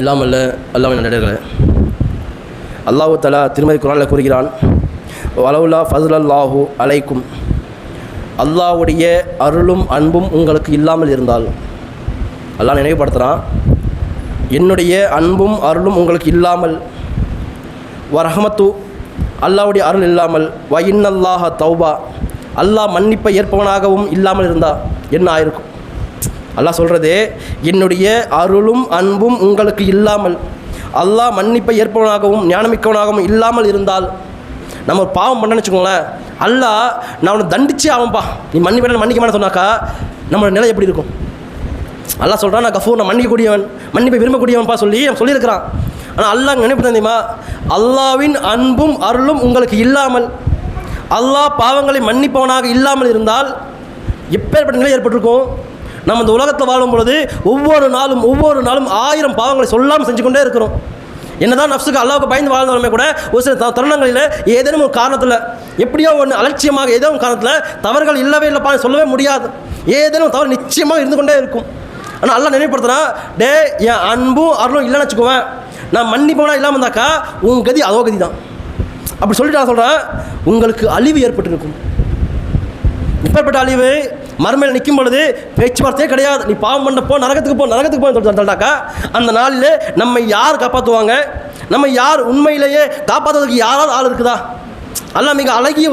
இல்லாமல் அல்ல அல்லாவின் நடிகர்களே அல்லாஹு தலா திருமதி குரானில் கூறுகிறான் வலவுலா ஃபதுலல்லாஹு அலைக்கும். அல்லாஹ்வுடைய அருளும் அன்பும் உங்களுக்கு இல்லாமல் இருந்தால். அல்லாஹ் நினைவுபடுத்துகிறான் என்னுடைய அன்பும் அருளும் உங்களுக்கு இல்லாமல் வரஹமத்து அல்லாவுடைய அருள் இல்லாமல் வயின்னல்லாஹ தௌபா. அல்லாஹ் மன்னிப்பை ஏற்பவனாகவும் இல்லாமல் இருந்தால் என்ன ஆயிருக்கும்? அல்லாஹ் சொல்கிறது என்னுடைய அருளும் அன்பும் உங்களுக்கு இல்லாமல் அல்லாஹ் மன்னிப்பை ஏற்பவனாகவும் ஞானமிக்கவனாகவும் இல்லாமல் இருந்தால் நம்ம ஒரு பாவம் பண்ணேன்னு வச்சுக்கோங்களேன் அல்லாஹ் நான் அவனை தண்டிச்சே ஆகும்பா நீ மன்னிப்பேன் மன்னிக்க மாட்டேன் சொன்னாக்கா நம்மளோட நிலை எப்படி இருக்கும்? அல்லாஹ் சொல்கிறான் நான் கஃபூர் நான் மன்னிக்கக்கூடியவன் மன்னிப்பை விரும்பக்கூடியவன்ப்பா சொல்லி அவன் சொல்லியிருக்கிறான். ஆனால் அல்லாஹ் நினைப்பு தெரியுமா? அல்லாவின் அன்பும் அருளும் உங்களுக்கு இல்லாமல் அல்லாஹ் பாவங்களை மன்னிப்பவனாக இல்லாமல் இருந்தால் எப்பேற்பட்ட நிலை ஏற்பட்டிருக்கும்? நம்ம இந்த உலகத்தில் வாழும் பொழுது ஒவ்வொரு நாளும் ஒவ்வொரு நாளும் ஆயிரம் பாவங்களை சொல்லாமல் செஞ்சு கொண்டே இருக்கிறோம். என்னதான் நஃப்ஸுக்கு அல்லாவுக்கு பயந்து வாழ்ந்தாலுமே கூட ஒரு சில த- தருணங்களில் ஏதேனும் ஒரு காரணத்தில் எப்படியோ ஒன்று அலட்சியமாக ஏதோ ஒரு காரணத்தில் தவறுகள் இல்லவே இல்லைப்பா சொல்லவே முடியாது. ஏதேனும் தவறு நிச்சயமாக இருந்து கொண்டே இருக்கும். ஆனால் நல்லா நினைவுபடுத்துறான் டே என் அன்பும் அருளும் இல்லைன்னு வச்சுக்குவேன். நான் மன்னிப்பவனா இல்லாமல் இருந்தாக்கா உன் கதி அதோ கதி தான் அப்படி சொல்லிட்டு நான் சொல்கிறேன் உங்களுக்கு அழிவு ஏற்பட்டிருக்கும். இப்பேற்பட்ட அழிவு? மறுமையில் நிற்கும் பொழுது பேச்சுவார்த்தையே கிடையாது. நீ பாவம் பண்ண போ நரகத்துக்கு போ நரகத்துக்கு போ சொல்லிட்டாக்கா அந்த நாளில் நம்மை யார் காப்பாற்றுவாங்க நம்ம யார் உண்மையிலேயே காப்பாற்றுறதுக்கு யாராவது ஆள் இருக்குதா? எல்லாம் மிக அழகிய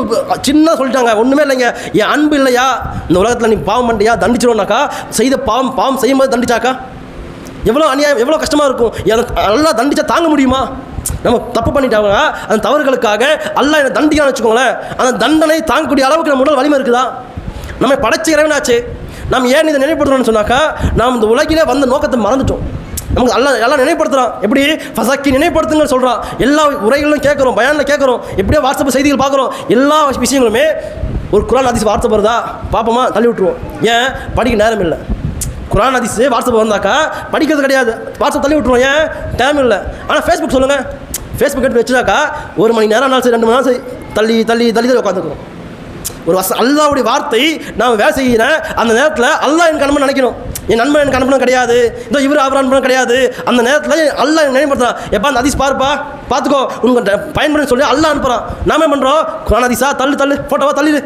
சின்ன சொல்லிட்டாங்க. ஒன்றுமே இல்லைங்க. என் அன்பு இல்லையா? இந்த உலகத்தில் நீ பாவம் பண்ணியா தண்டிச்சிடும்னாக்கா செய்த பாவம் பாவம் செய்யும்போது தண்டிச்சாக்கா? எவ்வளோ அநியாயம் எவ்வளோ கஷ்டமாக இருக்கும். எனக்கு நல்லா தண்டிச்சா தாங்க முடியுமா? நம்ம தப்பு பண்ணிட்டாங்க. அந்த தவறுகளுக்காக அல்லாஹ் என்னை தண்டிக்கான்னு வச்சுக்கோங்களேன். அந்த தண்டனை தாங்கக்கூடிய அளவுக்கு நம்ம உடல் வலிமை இருக்குதா? நம்ம படைச்ச இறைவனாச்சு. நாம் ஏன் இதை நினைவுபடுத்தணும்னு சொன்னாக்கா நாம் இந்த உலகிலே வந்த நோக்கத்தை மறந்துட்டோம். நமக்கு எல்லாம் எல்லாம் நினைப்படுத்துகிறான் எப்படி? ஃபசாக்கி நினைப்படுத்துங்க சொல்கிறான் எல்லா உரைகளும் கேட்குறோம் பயானில் கேட்குறோம். எப்படியோ வாட்ஸ்அப் செய்திகள் பார்க்குறோம். எல்லா விஷயங்களுமே ஒரு குரான் அதிசி வாட்ஸ்அப் வருதா? பார்ப்போமா? தள்ளி விட்டுருவோம். ஏன்? படிக்க நேரம் இல்லை. குரான் அதிசு வாட்ஸ்அப் வந்தாக்கா படிக்கிறது கிடையாது. வாட்ஸ்அப் தள்ளி விட்டுருவோம். ஏன்? டைம் இல்லை. ஆனால் ஃபேஸ்புக் சொல்லுங்கள் ஃபேஸ்புக் எடுத்து வச்சுனாக்கா ஒரு மணி நேரம் நாள் சரி ரெண்டு மணி நேரம் சரி தள்ளி தள்ளி தள்ளி தான் உட்காந்துக்கிறோம் ஒரு வச அல்லாவுடைய வார்த்தை நான் வேலை செய்கிறேன் அந்த நேரத்தில் அல்லாஹ் என் அனுப்பணும் நினைக்கணும். என் நண்பன் எனக்கு அனுப்பணும் கிடையாது. இதோ இவர் அவர் அனுப்பணும் கிடையாது. அந்த நேரத்தில் அல்லா எனக்கு நினைப்படுறான் எப்பா அந்த ஹதீஸ் பாருப்பா பார்த்துக்கோ உங்கள் பயன்படுன்னு சொல்லி அல்லாஹ் அனுப்புகிறான் நாம பண்ணுறோம் குரான் அதிசா தள்ளு தள்ளு ஃபோட்டோவா தள்ளிடு.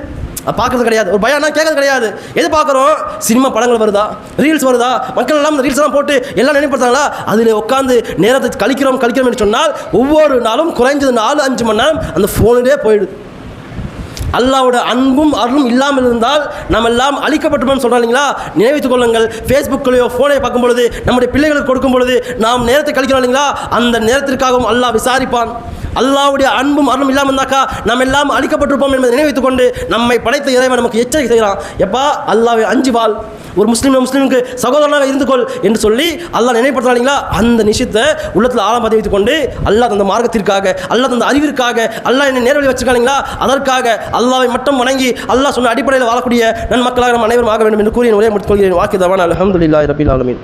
பார்க்கறது கிடையாது. ஒரு பயானா கேட்கறது கிடையாது. எது பார்க்குறோம் சினிமா படங்கள் வருதா? ரீல்ஸ் வருதா? மக்கள் எல்லாம் இந்த ரீல்ஸ் எல்லாம் போட்டு எல்லாம் நினைப்படுத்துறாங்களா அதில் உட்காந்து நேரத்தை கழிக்கிறோம் கழிக்கிறோம் என்று சொன்னால் ஒவ்வொரு நாளும் குறைஞ்சது நாலு அஞ்சு மணி நேரம் அந்த ஃபோனிலே போயிடுது. அல்லாவோட அன்பும் அருளும் இல்லாமல் இருந்தால் நம்ம எல்லாம் அழிக்கப்பட்டுமே சொல்கிறோம் இல்லைங்களா? நினைவித்துக் கொள்ளுங்கள். ஃபேஸ்புக்கிலேயோ ஃபோனை பார்க்கும் பொழுது நம்முடைய பிள்ளைகளுக்கு கொடுக்கும் பொழுது நாம் நேரத்தை கழிக்கிறோம் இல்லைங்களா? அந்த நேரத்திற்காகவும் அல்லாஹ் விசாரிப்பான். அல்லாவுடைய அன்பும் அருளும் இல்லாமல் இருந்தாக்கா நம்ம எல்லாம் அழிக்கப்பட்டிருப்போம் என்பதை நினைவித்துக் கொண்டு நம்மை படைத்த இறைவன் நமக்கு எச்சரிக்கை செய்கிறான். எப்பா அல்லாவை அஞ்சு வாழ் ஒரு முஸ்லீம் முஸ்லீமுக்கு சகோதரனாக இருந்து கொள் என்று சொல்லி அல்லாஹ் நினைப்படுறாங்களா அந்த நிஷயத்தை உள்ளத்தில் ஆழம் பதிவித்து கொண்டு அல்லாஹ் தந்த மார்க்கத்திற்காக அல்லாஹ் தந்த அறிவிற்காக அல்லாஹ் என்னை நேர்வழி வச்சிருக்காங்களா அதற்காக அல்லாவை மட்டும் வணங்கி அல்லாஹ் சொன்ன அடிப்படையில் வாழக்கூடிய நன்மக்களாக நம் அனைவரும் ஆக வேண்டும் என்று கூறி உரையை முடித்துக் கொள்கிறேன் வாக்கியதவான் அலமதுல்லா ரபில் ஆலமின்.